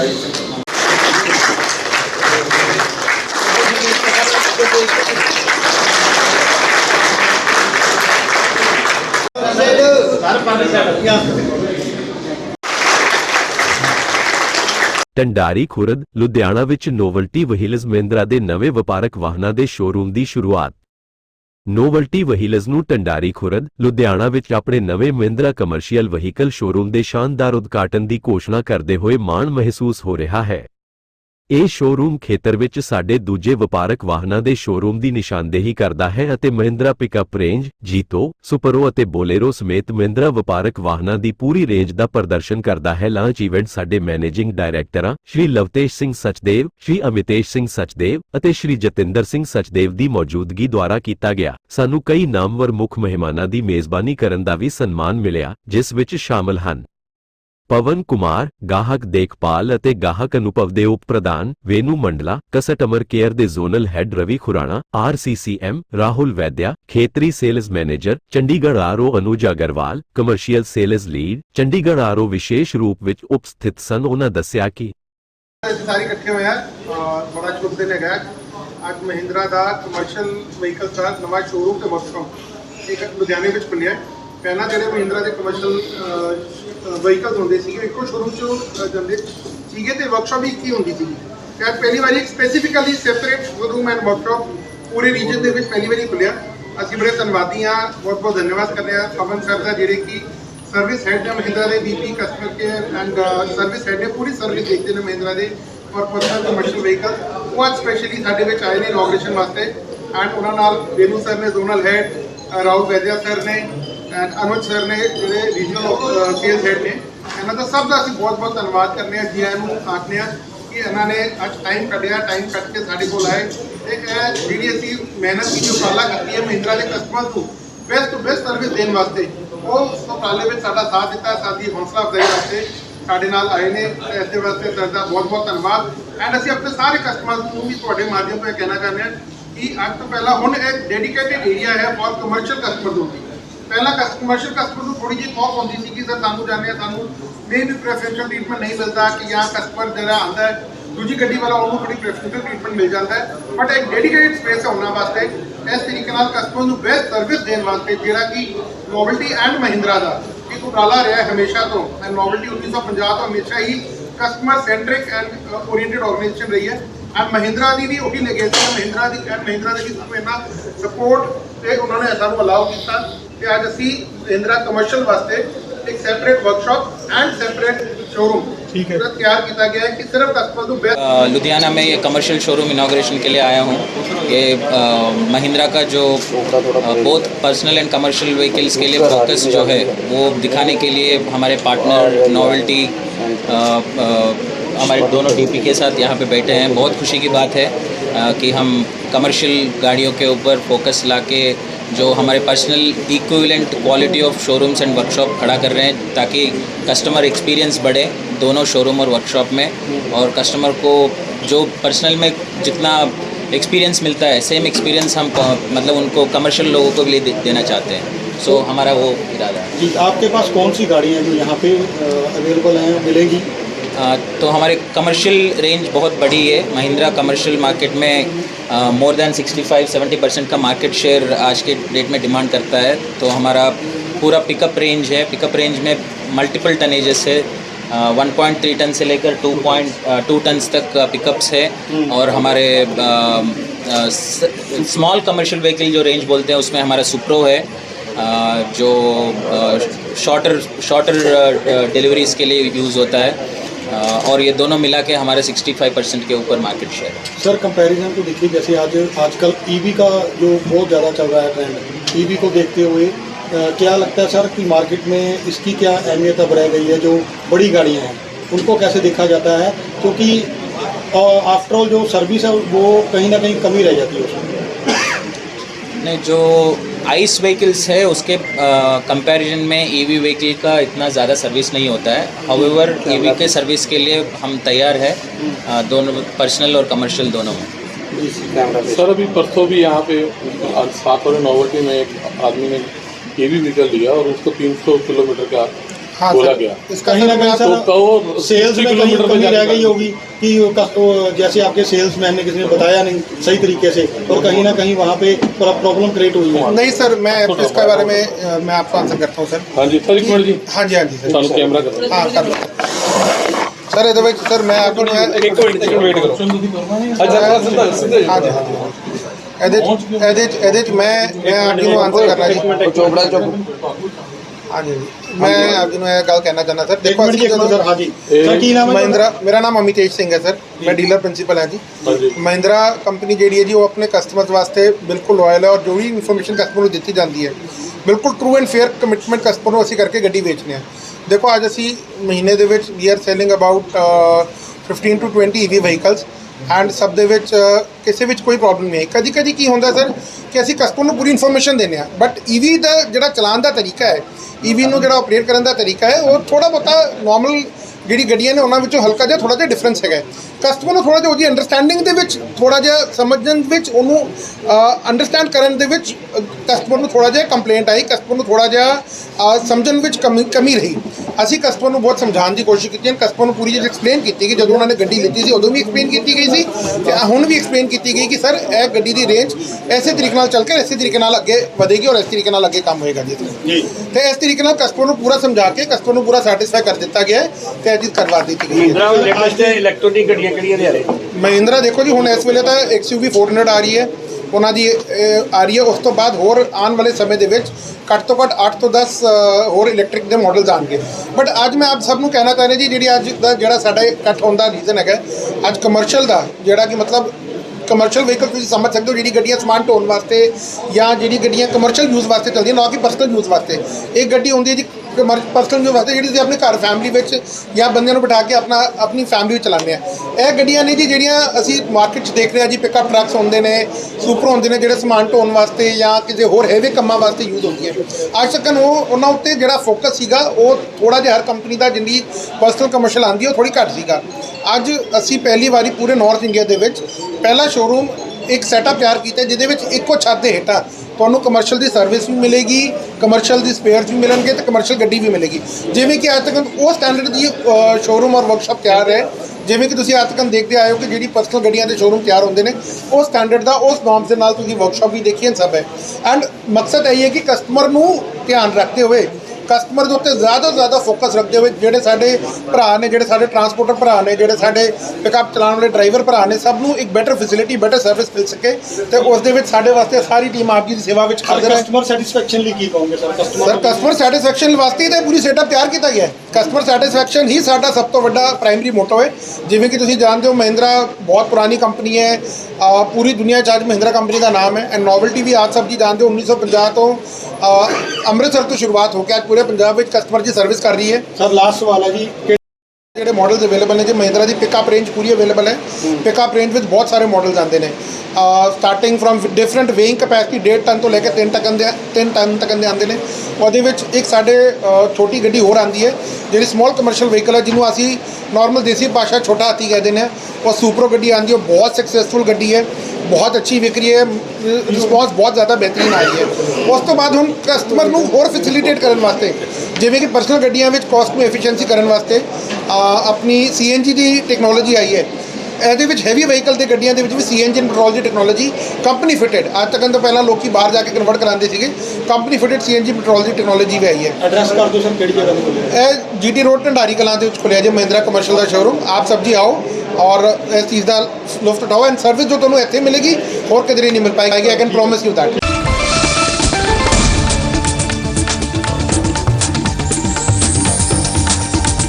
ਲਾਈ ਟੰਡਾਰੀ ਖੁਰਦ, ਲੁਧਿਆਣਾ ਵਿੱਚ ਨੋਵਲਟੀ ਵਹੀਲਜ਼ ਮਹਿੰਦਰਾ ਦੇ ਨਵੇਂ ਵਪਾਰਕ ਵਾਹਨਾਂ ਦੇ ਸ਼ੋਰੂਮ ਦੀ ਸ਼ੁਰੂਆਤ। ਨੋਵਲਟੀ ਵਹੀਲਜ਼ ਨੂੰ ਟੰਡਾਰੀ ਖੁਰਦ, ਲੁਧਿਆਣਾ ਵਿੱਚ ਆਪਣੇ ਨਵੇਂ ਮਹਿੰਦਰਾ ਕਮਰਸ਼ੀਅਲ ਵਹੀਕਲ ਸ਼ੋਰੂਮ ਦੇ ਸ਼ਾਨਦਾਰ ਉਦਘਾਟਨ ਦੀ ਘੋਸ਼ਣਾ ਕਰਦੇ ਹੋਏ ਮਾਣ ਮਹਿਸੂਸ ਹੋ ਰਿਹਾ ਹੈ। ਇਹ ਸ਼ੋਰੂਮ ਖੇਤਰ ਵਿੱਚ ਸਾਡੇ ਦੂਜੇ ਵਪਾਰਕ ਵਾਹਨਾਂ ਦੇ ਸ਼ੋਰੂਮ ਦੀ ਨਿਸ਼ਾਨਦੇਹੀ ਕਰਦਾ ਹੈ ਅਤੇ ਮਹਿੰਦਰਾ ਪਿਕਅਪ ਰੇਂਜ ਜੀਤੋ, ਸੁਪਰੋ ਅਤੇ ਬੋਲੇਰੋ ਸਮੇਤ ਮਹਿੰਦਰਾ ਵਪਾਰਕ ਵਾਹਨਾਂ ਦੀ ਪੂਰੀ ਰੇਂਜ ਦਾ ਪ੍ਰਦਰਸ਼ਨ ਕਰਦਾ ਹੈ। ਲਾਂਚ ਇਵੈਂਟ ਸਾਡੇ ਮੈਨੇਜਿੰਗ ਡਾਇਰੈਕਟਰਾਂ ਸ਼੍ਰੀ ਲਵਤੇਸ਼ ਸਿੰਘ ਸਚਦੇਵ, ਸ਼੍ਰੀ ਅਮਿਤੇਸ਼ ਸਿੰਘ ਸਚਦੇਵ ਅਤੇ ਸ਼੍ਰੀ ਜਤਿੰਦਰ ਸਿੰਘ ਸਚਦੇਵ ਦੀ ਮੌਜੂਦਗੀ ਦੁਆਰਾ ਕੀਤਾ ਗਿਆ। ਸਾਨੂੰ ਕਈ ਨਾਮਵਰ ਮੁੱਖ ਮਹਿਮਾਨਾਂ ਦੀ ਮੇਜ਼ਬਾਨੀ ਕਰਨ ਦਾ ਵੀ ਸਨਮਾਨ ਮਿਲਿਆ, ਜਿਸ ਵਿੱਚ ਸ਼ਾਮਲ ਹਨ। ਪਵਨ ਕੁਮਾਰ, ਗਾਹਕ ਦੇਖਭਾਲ ਅਤੇ ਗਾਹਕ ਅਨੁਭਵ ਦੇ ਉਪ ਪ੍ਰਧਾਨ, ਵੇਨੂ ਮੰਡਲਾ, ਕਸਟਮਰ ਕੇਅਰ ਦੇ zonal head Ravi Khurana RCCM Rahul Vaidya, ਖੇਤਰੀ sales manager, Chandigarh RO Anuj Agarwal, commercial sales lead, Chandigarh RO ਵਿਸ਼ੇਸ਼ ਰੂਪ ਵਿੱਚ ਉਪਸਥਿਤ ਸਨ। ਉਹਨਾਂ ਦੱਸਿਆ ਕਿ ਸਾਰੇ ਇਕੱਠੇ ਹੋਏ ਬੜਾ ਸ਼ੁਭ ਦਿਨ ਹੈਗਾ। ਅੱਜ ਮਹਿੰਦਰਾ ਦਾ ਕਮਰਸ਼ੀਅਲ ਵਹੀਕਲ ਦਾ ਨਵਾਂ ਸ਼ੋਰੂਮ ਤੇ ਵਰਕਸ਼ਾਪ ਇੱਕ ਲੁਧਿਆਣੇ ਵਿੱਚ ਖੁੱਲਿਆ ਪਹਿਲਾਂ ਜਿਹੜੇ ਮਹਿੰਦਰਾ ਦੇ ਕਮਰਸ਼ੀਅਲ ਵਹੀਕਲਸ ਹੁੰਦੇ ਸੀਗੇ, ਇੱਕੋ ਸ਼ੋਰੂਮ ਚੋਂ ਜਾਂਦੇ ਸੀਗੇ ਤੇ ਵਰਕਸ਼ਾਪ ਇੱਕ ਹੀ ਹੁੰਦੀ ਸੀਗੀ। ਤੇ ਪਹਿਲੀ ਵਾਰੀ specifically separate room and workshop ਪੂਰੇ ਰੀਜਨ ਦੇ ਵਿੱਚ ਪਹਿਲੀ ਵਾਰੀ ਖੁੱਲਿਆ। ਅਸੀਂ ਬੜੇ ਧੰਨਵਾਦੀ ਹਾਂ ਬਹੁਤ ਬਹੁਤ ਧੰਨਵਾਦ ਕਰਦੇ ਹਾਂ ਪਵਨ ਸਰ ਦਾ, ਜਿਹੜੇ ਕਿ ਸਰਵਿਸ ਹੈਡ ਨੇ ਮਹਿੰਦਰਾ ਦੇ BP customer care and service head ਨੇ ਪੂਰੀ ਸਰਵਿਸ ਦੇਖਦੇ ਨੇ ਮਹਿੰਦਰਾ ਦੇ ਔਰ ਪਰਸਨਲ ਕਮਰਸ਼ੀਅਲ ਵਹੀਕਲ ਉਹ ਅੱਜ ਸਪੈਸ਼ਲੀ ਸਾਡੇ ਵਿੱਚ ਆਏ ਨੇ ਇਨੋਗ੍ਰੇਸ਼ਨ ਵਾਸਤੇ। ਐਂਡ ਉਹਨਾਂ ਨਾਲ ਵੇਨੂ ਸਰ ਨੇ zonal head Rahul Vaidya sir ਨੇ ਐਂਡ ਅਨੁਜ ਸਰ ਨੇ ਜਿਹੜੇ ਰੀਜਨਲ ਸੇਲਸ ਹੈਡ ਨੇ, ਇਹਨਾਂ ਦਾ ਸਭ ਦਾ ਅਸੀਂ ਬਹੁਤ ਬਹੁਤ ਧੰਨਵਾਦ ਕਰਨੇ ਆ ਜੀ ਆਇਆਂ ਨੂੰ ਆਖਦੇ ਆ ਕਿ ਇਹਨਾਂ ਨੇ ਅੱਜ ਟਾਈਮ ਕੱਢਿਆ ਟਾਈਮ ਕੱਢ ਕੇ ਸਾਡੇ ਕੋਲ ਆਏ। ਤੇ ਇਹ ਜਿਹੜੀ ਅਸੀਂ ਮਿਹਨਤ ਕੀਤੀ ਉਪਰਾਲਾ ਕੀਤੀ ਹੈ ਮਹਿੰਦਰਾ ਦੇ ਕਸਟਮਰ ਨੂੰ ਬੈਸਟ ਟੂ ਬੈਸਟ ਸਰਵਿਸ ਦੇਣ ਵਾਸਤੇ, ਉਹ ਉਪਰਾਲੇ ਵਿੱਚ ਸਾਡਾ ਸਾਥ ਦਿੱਤਾ, ਸਾਡੀ ਹੌਸਲਾ ਅਫਜ਼ਾਈ ਵਾਸਤੇ ਸਾਡੇ ਨਾਲ ਆਏ ਨੇ। ਤੇ ਇਸ ਵਾਸਤੇ ਸਰ ਦਾ ਬਹੁਤ ਬਹੁਤ ਧੰਨਵਾਦ। ਐਂਡ ਅਸੀਂ ਆਪਣੇ ਸਾਰੇ ਕਸਟਮਰਸ ਨੂੰ ਵੀ ਤੁਹਾਡੇ ਮਾਧਿਅਮ ਤੋਂ ਇਹ ਕਹਿਣਾ ਚਾਹੁੰਦੇ ਹਾਂ ਕਿ ਅੱਜ ਤੋਂ ਪਹਿਲਾਂ ਹੁਣ ਇੱਕ ਡੈਡੀਕੇਟਿਡ ਏਰੀਆ ਹੈ ਫॉर ਕਮਰਸ਼ੀਅਲ ਕਸਟਮਰ ਨੂੰ ਪਹਿਲਾਂ ਕਮਰਸ਼ੀਅਲ ਕਸਟਮਰ ਨੂੰ ਥੋੜੀ ਜਿਹੀ ਖੌਫ ਹੁੰਦੀ ਸੀ ਕਿ ਸਰ ਸਾਨੂੰ ਜਾਣਿਆ ਤੁਹਾਨੂੰ ਨਹੀਂ ਵੀ ਪ੍ਰੈਫਰੈਂਸ਼ੀਅਲ ਟ੍ਰੀਟਮੈਂਟ ਨਹੀਂ ਮਿਲਦਾ ਕਿ ਜਾਂ ਕਸਟਮਰ ਜਿਹੜਾ ਆਂਦਾ ਹੈ, ਦੂਜੀ ਗੱਡੀ ਵਾਲਾ ਉਹਨੂੰ ਬੜੀ ਪ੍ਰੈਫਰੈਂਸ਼ੀਅਲ ਟ੍ਰੀਟਮੈਂਟ ਮਿਲ ਜਾਂਦਾ ਹੈ। ਬਟ ਇੱਕ ਡੈਡੀਕੇਟਿਡ ਸਪੇਸ ਹੈ ਉਹਨਾਂ ਵਾਸਤੇ। ਇਸ ਤਰੀਕੇ ਨਾਲ ਕਸਟਮਰ ਨੂੰ ਬੈਸਟ ਸਰਵਿਸ ਦੇਣ ਵਾਸਤੇ ਜਿਹੜਾ ਕਿ ਨੋਵਲਟੀ ਐਂਡ ਮਹਿੰਦਰਾ ਦਾ ਇੱਕ ਉਪਰਾਲਾ ਰਿਹਾ ਹਮੇਸ਼ਾ ਤੋਂ। ਐਂਡ ਨੋਵਲਟੀ 1950 ਤੋਂ ਹਮੇਸ਼ਾ ਹੀ customer centric and oriented organisation ਰਹੀ ਹੈ। ਐਂਡ ਮਹਿੰਦਰਾ ਦੀ ਵੀ ਉਹੀ ਲੈਗੇਸੀ ਹੈ ਮਹਿੰਦਰਾ ਦੀ ਐਂਡ ਮਹਿੰਦਰਾ ਦੇ ਵੀ ਸਾਨੂੰ ਇੰਨਾ ਸਪੋਰਟ ਤੇ ਉਹਨਾਂ ਨੇ ਸਾਨੂੰ ਅਲਾਉ ਕੀਤਾ ਤੇ ਅੱਜ ਅਸੀਂ ਮਹਿੰਦਰਾ ਕਮਰਸ਼ੀਅਲ ਵਾਸਤੇ ਇੱਕ separate workshop and separate showroom ਠੀਕ ਹੈ ਤਿਆਰ ਕੀਤਾ ਗਿਆ ਹੈ ਕਿ ਸਿਰਫ ਕਸਟਮਰ ਨੂੰ ਬੈਸਟ अ, लुधियाना में ये कमर्शियल शोरूम इनाग्रेशन के लिए आया हूँ ये महिंद्रा का जो both personal and commercial vehicles के लिए फोकस जो है वो दिखाने के लिए हमारे पार्टनर नोवेल्टी हमारे दोनों डीपी के साथ यहाँ पे बैठे हैं। बहुत खुशी की बात है अ, कि हम कमर्शियल गाड़ियों के ऊपर फोकस ला के जो हमारे personal equivalent quality of showrooms and workshop खड़ा कर रहे हैं ताकि कस्टमर एक्सपीरियंस बढ़े दोनों शोरूम और वर्कशॉप में। और कस्टमर को जो पर्सनल में जितना एक्सपीरियंस मिलता है सेम एक्सपीरियंस हम मतलब उनको कमर्शियल लोगों को भी देना चाहते हैं। सो हमारा वो इरादा है। जी आपके पास कौन सी गाड़ियाँ जो यहाँ पे अवेलेबल हैं मिलेंगी? तो हमारे कमर्शियल रेंज बहुत बड़ी है। महिंद्रा कमर्शियल मार्केट में मोर देन 65-70 परसेंट का मार्केट शेयर आज के डेट में डिमांड करता है। तो हमारा पूरा पिकअप रेंज है। पिकअप रेंज में मल्टीपल टनेजेस है। वन पॉइंट थ्री टन से लेकर टू पॉइंट टू टन्स तक पिकअप्स है। और हमारे स्मॉल कमर्शियल व्हीकल जो रेंज बोलते हैं उसमें हमारा सुप्रो है। जो शॉर्टर शॉर्टर डिलीवरीज के लिए यूज़ होता है। और ये दोनों मिला के हमारे 65 परसेंट के ऊपर मार्केट शेयर है। सर कंपैरिजन को देखिए, जैसे आज, आजकल ईवी का जो बहुत ज़्यादा चल रहा है ट्रेंड ईवी को देखते हुए क्या लगता है सर कि मार्केट में इसकी क्या अहमियत अब रह गई है, जो बड़ी गाड़ियाँ हैं? उनको कैसे देखा जाता है? क्योंकि आफ्टर ऑल जो सर्विस है, वो कहीं ना कहीं कमी रह जाती है उसमें। नहीं जो आइस व्हीकल्स है उसके कंपैरिजन में ईवी व्हीकल का इतना ज़्यादा सर्विस नहीं होता है। हाउएवर ईवी के सर्विस के लिए हम तैयार है दोनों पर्सनल और कमर्शियल दोनों में। सर अभी परसों भी यहाँ पे आज सात वाले नोवल्टी में एक आदमी ने ए वी व्हीकल लिया और उसको 300 किलोमीटर का हाँ बोला गया। कहीं ना कहीं सर सेल्स में किलोमीटर कमी रह गई होगी कि जैसे आपके सेल्स मैन ने किसी ने बताया नहीं सही तरीके से और कहीं ना कहीं वहाँ पे प्रॉब्लम क्रिएट हुई है। नहीं सर मैं तो इसके बारे में मैं आपको आंसर करता हूँ सर। हाँ जी जी। हाँ जी हाँ जी सर। कैमरा हाँ सर। सर ये भाई सर मैं आपको एक मिनट एक वेट करो अच्छा सर सर हाँ जी हाँ जी। एडिट एदित मैं मैं आपकी आंसर कर रहा जी चोपड़ा चोपड़ा। हाँ जी। हाँ ਮੈਂ ਆਪ ਨੂੰ ਇਹ ਗੱਲ ਕਹਿਣਾ ਚਾਹੁੰਦਾ ਸਰ। ਦੇਖੋ ਅਸੀਂ ਜਦੋਂ ਸਰ ਕੀ ਨਾਮ ਮਹਿੰਦਰਾ ਮੇਰਾ ਨਾਮ ਅਮਿਤੇਸ਼ ਸਿੰਘ ਹੈ ਸਰ। ਮੈਂ ਡੀਲਰ ਪ੍ਰਿੰਸੀਪਲ ਹਾਂ ਜੀ। ਮਹਿੰਦਰਾ ਕੰਪਨੀ ਜਿਹੜੀ ਹੈ ਜੀ ਉਹ ਆਪਣੇ ਕਸਟਮਰਸ ਵਾਸਤੇ ਬਿਲਕੁਲ ਲਾਇਲ ਹੈ ਔਰ ਜੋ ਵੀ ਇਨਫੋਰਮੇਸ਼ਨ ਕਸਟਮਰ ਨੂੰ ਦਿੱਤੀ ਜਾਂਦੀ ਹੈ ਬਿਲਕੁਲ true and fair commitment customer ਨੂੰ ਅਸੀਂ ਕਰਕੇ ਗੱਡੀ ਵੇਚਨੇ ਆ ਦੇਖੋ ਅੱਜ ਅਸੀਂ ਮਹੀਨੇ ਦੇ ਵਿੱਚ we are selling about 15 to 20 EV vehicles and ਸਭ ਦੇ ਵਿੱਚ ਕਿਸੇ ਵਿੱਚ ਕੋਈ ਪ੍ਰੋਬਲਮ ਨਹੀਂ ਹੈ। ਕਦੀ ਕਦੀ ਕੀ ਹੁੰਦਾ ਸਰ, ਕਿ ਅਸੀਂ ਕਸਟਮਰ ਨੂੰ ਪੂਰੀ ਇਨਫੋਰਮੇਸ਼ਨ ਦਿੰਦੇ ਹਾਂ। ਬਟ EV ਦਾ ਜਿਹੜਾ ਚਲਾਉਣ ਦਾ ਤਰੀਕਾ ਹੈ, EV ਨੂੰ ਜਿਹੜਾ ਆਪਰੇਟ ਕਰਨ ਦਾ ਤਰੀਕਾ ਹੈ, ਉਹ ਥੋੜਾ ਬਹੁਤਾ ਨਾਰਮਲ ਜਿਹੜੀ ਗੱਡੀਆਂ ਨੇ ਉਹਨਾਂ ਵਿੱਚੋਂ ਹਲਕਾ ਜਿਹਾ ਥੋੜਾ ਜਿਹਾ ਡਿਫਰੈਂਸ ਹੈਗਾ ਕਸਟਮਰ ਨੂੰ ਥੋੜਾ ਜਿਹਾ ਉਹਦੀ ਅੰਡਰਸਟੈਂਡਿੰਗ ਦੇ ਵਿੱਚ ਥੋੜਾ ਜਿਹਾ ਸਮਝਣ ਵਿੱਚ, ਉਹਨੂੰ ਅੰਡਰਸਟੈਂਡ ਕਰਨ ਦੇ ਵਿੱਚ ਕਸਟਮਰ ਨੂੰ ਥੋੜਾ ਜਿਹਾ ਕੰਪਲੇਂਟ ਆਈ। ਕਸਟਮਰ ਨੂੰ ਥੋੜਾ ਜਿਹਾ ਸਮਝਣ ਵਿੱਚ ਕਮੀ ਕਮੀ ਰਹੀ। ਅਸੀਂ ਕਸਟਮਰ ਨੂੰ ਬਹੁਤ ਸਮਝਾਉਣ ਦੀ ਕੋਸ਼ਿਸ਼ ਕੀਤੀ ਹੈ। ਕਸਟਮਰ ਨੂੰ ਪੂਰੀ ਚੀਜ਼ ਐਕਸਪਲੇਨ ਕੀਤੀ ਕਿ ਜਦੋਂ ਉਹਨਾਂ ਨੇ ਗੱਡੀ ਲਿੱਤੀ ਸੀ ਉਦੋਂ ਵੀ ਐਕਸਪਲੇਨ ਕੀਤੀ ਗਈ ਸੀ ਤੇ ਹੁਣ ਵੀ ਐਕਸਪਲੇਨ ਕੀਤੀ ਗਈ ਕਿ ਸਰ ਇਹ ਗੱਡੀ ਦੀ ਰੇਂਜ ਐਸੇ ਤਰੀਕੇ ਨਾਲ ਚੱਲ ਕੇ ਐਸੇ ਤਰੀਕੇ ਨਾਲ ਅੱਗੇ ਵਧੇਗੀ ਔਰ ਇਸ ਤਰੀਕੇ ਨਾਲ ਅੱਗੇ ਕੰਮ ਹੋਏਗਾ ਜੀ। ਤੇ ਇਸ ਤਰੀਕੇ ਨਾਲ ਕਸਟਮਰ ਨੂੰ ਪੂਰਾ ਸਮਝਾ ਕੇ ਕਸਟਮਰ ਨੂੰ ਪੂਰਾ ਸੈਟੀਸਫਾਈ ਕਰ ਦਿੱਤਾ ਗਿਆ ਤੇ ਚੀਜ਼ ਕਰਵਾ ਦਿੱਤੀ ਗਈ ਹੈ। ਮਹਿੰਦਰਾ ਲੇਟੈਸਟ ਇਲੈਕਟ੍ਰੋਨਿਕ ਗੱਡੀਆਂ ਕਿਹੜੀਆਂ ਲਿਆ ਰਹੇ ਮਹਿੰਦਰਾ ਦੇਖੋ ਜੀ ਹੁਣ ਇਸ ਵੇਲੇ ਤਾਂ XUV 400 ਆ ਰਹੀ ਹੈ। ਉਹਨਾਂ ਦੀ ਆ ਰਹੀ ਹੈ। ਉਸ ਤੋਂ ਬਾਅਦ ਹੋਰ ਆਉਣ ਵਾਲੇ ਸਮੇਂ ਦੇ ਵਿੱਚ ਘੱਟ ਤੋਂ ਘੱਟ 8 ਤੋਂ 10 ਹੋਰ ਇਲੈਕਟ੍ਰਿਕ ਦੇ ਮਾਡਲਸ ਆਣਗੇ ਬਟ ਅੱਜ ਮੈਂ ਆਪ ਸਭ ਨੂੰ ਕਹਿਣਾ ਚਾਹੁੰਦਾ ਜੀ, ਜਿਹੜੀ ਅੱਜ ਦਾ ਜਿਹੜਾ ਸਾਡਾ ਇਕੱਠ ਹੋਣ ਦਾ ਰੀਜ਼ਨ ਹੈਗਾ, ਅੱਜ ਕਮਰਸ਼ੀਅਲ ਦਾ, ਜਿਹੜਾ ਕਿ ਮਤਲਬ ਕਮਰਸ਼ੀਅਲ ਵਹੀਕਲ ਤੁਸੀਂ ਸਮਝ ਸਕਦੇ ਹੋ, ਜਿਹੜੀ ਗੱਡੀਆਂ ਸਮਾਨ ਢੋਣ ਵਾਸਤੇ ਜਾਂ ਜਿਹੜੀ ਗੱਡੀਆਂ ਕਮਰਸ਼ੀਅਲ ਯੂਜ਼ ਵਾਸਤੇ ਚੱਲਦੀਆਂ, ਨਾ ਕਿ ਪਰਸਨਲ ਯੂਜ਼ ਵਾਸਤੇ। ਇਹ ਗੱਡੀ ਹੁੰਦੀ ਹੈ ਜੀ ਪਰਸਨਲ ਯੂਜ਼ ਵਾਸਤੇ ਜਿਹੜੀ ਤੁਸੀਂ ਆਪਣੇ ਘਰ ਫੈਮਿਲੀ ਵਿੱਚ ਜਾਂ ਬੰਦਿਆਂ ਨੂੰ ਬਿਠਾ ਕੇ ਆਪਣਾ ਆਪਣੀ ਫੈਮਿਲੀ ਵਿੱਚ ਚਲਾਉਂਦੇ ਆ। ਇਹ ਗੱਡੀਆਂ ਨੇ ਜੀ ਜਿਹੜੀਆਂ ਅਸੀਂ ਮਾਰਕੀਟ 'ਚ ਦੇਖ ਰਹੇ ਹਾਂ ਜੀ ਪਿਕਅਪ ਟਰੱਕਸ ਹੁੰਦੇ ਨੇ ਸੁਪਰ ਹੁੰਦੇ ਨੇ, ਜਿਹੜੇ ਸਮਾਨ ਢੋਣ ਵਾਸਤੇ ਜਾਂ ਕਿਸੇ ਹੋਰ ਹੈਵੀ ਕੰਮਾਂ ਵਾਸਤੇ ਯੂਜ਼ ਹੁੰਦੀਆਂ ਅੱਜ ਤੱਕ ਉਹ ਉਹਨਾਂ ਉੱਤੇ ਜਿਹੜਾ ਫੋਕਸ ਸੀਗਾ, ਉਹ ਥੋੜਾ ਜਿਹਾ ਹਰ ਕੰਪਨੀ ਦਾ ਜਿੰਨੀ ਪਰਸਨਲ ਕਮਰਸ਼ੀਅਲ ਆਂਦੀ ਉਹ ਥੋੜੀ ਘੱਟ ਸੀਗਾ। ਅੱਜ ਅਸੀਂ ਪਹਿਲੀ ਵਾਰੀ ਪੂਰੇ ਨਾਰਥ ਇੰਡੀਆ ਦੇ ਵਿੱਚ ਪਹਿਲਾ ਸ਼ੋਰੂਮ ਇੱਕ ਸੈਟਅਪ ਤਿਆਰ ਕੀਤਾ, ਜਿਹਦੇ ਵਿੱਚ ਇੱਕੋ ਛੱਤ ਦੇ ਹੇਠਾਂ ਤੁਹਾਨੂੰ ਕਮਰਸ਼ੀਅਲ ਦੀ ਸਰਵਿਸ ਵੀ ਮਿਲੇਗੀ ਕਮਰਸ਼ੀਅਲ ਦੀ ਸਪੇਅਰਸ ਵੀ ਮਿਲਣਗੇ ਤੇ ਕਮਰਸ਼ੀਅਲ ਗੱਡੀ ਵੀ ਮਿਲੇਗੀ। ਜਿਵੇਂ ਕਿ ਅੱਜ ਤੱਕ ਉਹ ਸਟੈਂਡਰਡ ਦੀ ਸ਼ੋਰੂਮ ਔਰ ਵਰਕਸ਼ਾਪ ਤਿਆਰ ਹੈ। ਜਿਵੇਂ ਕਿ ਤੁਸੀਂ ਅੱਜ ਤੱਕ ਦੇਖਦੇ ਆਏ ਹੋ ਕਿ ਜਿਹੜੀ ਪਰਸਨਲ ਗੱਡੀਆਂ ਦੇ ਸ਼ੋਰੂਮ ਤਿਆਰ ਹੁੰਦੇ ਨੇ, ਉਹ ਸਟੈਂਡਰਡ ਦਾ, ਉਸ ਨਾਰਮਸ ਦੇ ਨਾਲ ਤੁਸੀਂ ਵਰਕਸ਼ਾਪ ਵੀ ਦੇਖੀ ਹੈ ਸਭ ਹੈ। ਐਂਡ ਮਕਸਦ ਇਹ ਹੈ ਕਿ ਕਸਟਮਰ ਨੂੰ ਧਿਆਨ ਰੱਖਦੇ ਹੋਏ ਕਸਟਮਰ ਦੇ ਉੱਤੇ ਜ਼ਿਆਦਾ ਤੋਂ ਜ਼ਿਆਦਾ ਫੋਕਸ ਰੱਖਦੇ ਹੋਏ ਜਿਹੜੇ ਸਾਡੇ ਭਰਾ ਨੇ ਜਿਹੜੇ ਸਾਡੇ ਟਰਾਂਸਪੋਰਟਰ ਭਰਾ ਨੇ ਜਿਹੜੇ ਸਾਡੇ ਪਿਕਅਪ ਚਲਾਉਣ ਵਾਲੇ ਡਰਾਈਵਰ ਭਰਾ ਨੇ ਸਭ ਨੂੰ ਇੱਕ ਬੈਟਰ ਫੈਸਿਲਿਟੀ ਬੈਟਰ ਸਰਵਿਸ ਮਿਲ ਸਕੇ ਤੇ ਉਸ ਦੇ ਵਿੱਚ ਸਾਡੇ ਵਾਸਤੇ ਸਾਰੀ ਟੀਮ ਆਪ ਜੀ ਦੀ ਸੇਵਾ ਵਿੱਚ ਹਾਜ਼ਰ ਹੈ। ਕਸਟਮਰ ਸੈਟੀਸਫੈਕਸ਼ਨ ਲਈ ਕੀ ਕਹੋਗੇ sir customer sir customer satisfaction ਵਾਸਤੇ ਤਾਂ ਪੂਰੀ ਸੈਟਅਪ ਤਿਆਰ ਕੀਤਾ ਗਿਆ ਹੈ। ਕਸਟਮਰ ਸੈਟੀਸਫੈਕਸ਼ਨ ਹੀ ਸਾਡਾ ਸਭ ਤੋਂ ਵੱਡਾ ਪ੍ਰਾਇਮਰੀ ਮੋਟੋ ਹੈ। ਜਿਵੇਂ ਕਿ ਤੁਸੀਂ ਜਾਣਦੇ ਹੋ ਮਹਿੰਦਰਾ ਬਹੁਤ ਪੁਰਾਣੀ ਕੰਪਨੀ ਹੈ। ਪੂਰੀ ਦੁਨੀਆ 'ਚ ਅੱਜ ਮਹਿੰਦਰਾ ਕੰਪਨੀ ਦਾ ਨਾਮ ਹੈ। ਐਂਡ ਨੋਵਲਟੀ ਵੀ ਆਪ ਸਭ ਜੀ ਜਾਣਦੇ ਹੋ 1950 ਤੋਂ ਅੰਮ੍ਰਿਤਸਰ ਤੋਂ ਸ਼ੁਰੂਆਤ ਹੋ ਕੇ ਅੱਜ ਪੂਰੇ ਪੂਰੇ ਪੰਜਾਬ ਵਿੱਚ ਕਸਟਮਰ ਦੀ ਸਰਵਿਸ ਕਰ ਰਹੀ ਹੈ। ਸਰ ਲਾਸਟ ਸਵਾਲ ਹੈ ਜੀ ਜਿਹੜੇ ਮਾਡਲਸ ਅਵੇਲੇਬਲ ਨੇ ਜੀ ਮਹਿੰਦਰਾ ਦੀ ਪਿਕਅਪ ਰੇਂਜ ਪੂਰੀ ਅਵੇਲੇਬਲ ਹੈ ਪਿਕਅਪ ਰੇਂਜ ਵਿੱਚ ਬਹੁਤ ਸਾਰੇ ਮਾਡਲਸ ਆਉਂਦੇ ਨੇ। Starting from different weighing capacity 1.5 ton ਤੋਂ ਲੈ ਕੇ 3 ਟਨ ਦੇ 3 ਟਨ ਤੱਕ ਦੇ ਆਉਂਦੇ ਨੇ। ਉਹਦੇ ਵਿੱਚ ਇੱਕ ਸਾਡੇ ਛੋਟੀ ਗੱਡੀ ਹੋਰ ਆਂਦੀ ਹੈ ਜਿਹੜੀ ਸਮਾਲ ਕਮਰਸ਼ੀਅਲ ਵਹੀਕਲ ਹੈ ਜਿਹਨੂੰ ਅਸੀਂ ਨਾਰਮਲ ਦੇਸੀ ਭਾਸ਼ਾ ਛੋਟਾ ਹਾਥੀ ਕਹਿੰਦੇ ਨੇ। ਉਹ ਸੁਪਰੋ ਗੱਡੀ ਆਂਦੀ ਹੈ ਬਹੁਤ ਸਕਸੈਸਫੁਲ ਗੱਡੀ ਹੈ। ਬਹੁਤ ਅੱਛੀ ਵਿਕ ਰਹੀ ਹੈ ਰਿਸਪੌਂਸ ਬਹੁਤ ਜ਼ਿਆਦਾ ਬਿਹਤਰੀਨ ਆ ਰਹੀ ਹੈ ਉਸ ਤੋਂ ਬਾਅਦ ਹੁਣ ਕਸਟਮਰ ਨੂੰ ਹੋਰ ਫੈਸਿਲਿਟੇਟ ਕਰਨ ਵਾਸਤੇ ਜਿਵੇਂ ਕਿ ਪਰਸਨਲ ਗੱਡੀਆਂ ਵਿੱਚ ਕਾਸਟ ਨੂੰ ਐਫੀਸ਼ੀਐਂਸੀ ਕਰਨ ਵਾਸਤੇ ਅ, ਆਪਣੀ ਸੀਐਨਜੀ ਦੀ ਟੈਕਨੋਲੋਜੀ ਆਈ ਹੈ ਇਹਦੇ ਵਿੱਚ ਹੈਵੀ ਵਹੀਕਲ ਦੇ ਗੱਡੀਆਂ ਦੇ ਵਿੱਚ ਵੀ ਸੀ ਸੀਐਨਜੀ ਪੈਟਰੋਲ ਦੀ ਟੈਕਨੋਲੋਜੀ ਕੰਪਨੀ ਫਿਟਡ ਅੱਜ ਤੱਕ ਤੋਂ ਪਹਿਲਾਂ ਲੋਕੀ ਬਾਹਰ ਜਾ ਕੇ ਕਨਵਰਟ ਕਰਾਉਂਦੇ ਸੀਗੇ। ਕੰਪਨੀ ਫਿਟਡ ਸੀਐਨਜੀ ਪੈਟਰੋਲ ਦੀ ਟੈਕਨੋਲੋਜੀ ਵੀ ਆਈ ਹੈ। ਐਡਰੈਸ ਕਰ ਦਿਓ ਸਰ ਕਿਹੜੀ ਜਗ੍ਹਾ ਤੇ ਖੁੱਲਿਆ? ਇਹ ਜੀਟੀ ਰੋਡ ਢੰਡਾਰੀ ਕਲਾਂ ਦੇ ਵਿੱਚ ਖੁੱਲਿਆ ਜੇ ਮਹਿੰਦਰਾ ਕਮਰਸ਼ੀਅਲ ਦਾ ਸ਼ੋਰੂਮ ਆਪ ਸਭ ਜੀ ਆਓ ਔਰ ਇਸ ਚੀਜ਼ ਦਾ ਲੁਫਟ ਉਠਾਓ। ਐਂਡ ਸਰਵਿਸ ਜੋ ਤੁਹਾਨੂੰ ਇੱਥੇ ਮਿਲੇਗੀ ਹੋਰ ਕਿਤੇ ਨਹੀਂ ਮਿਲ ਪਾਏਗੀ। I can promise you that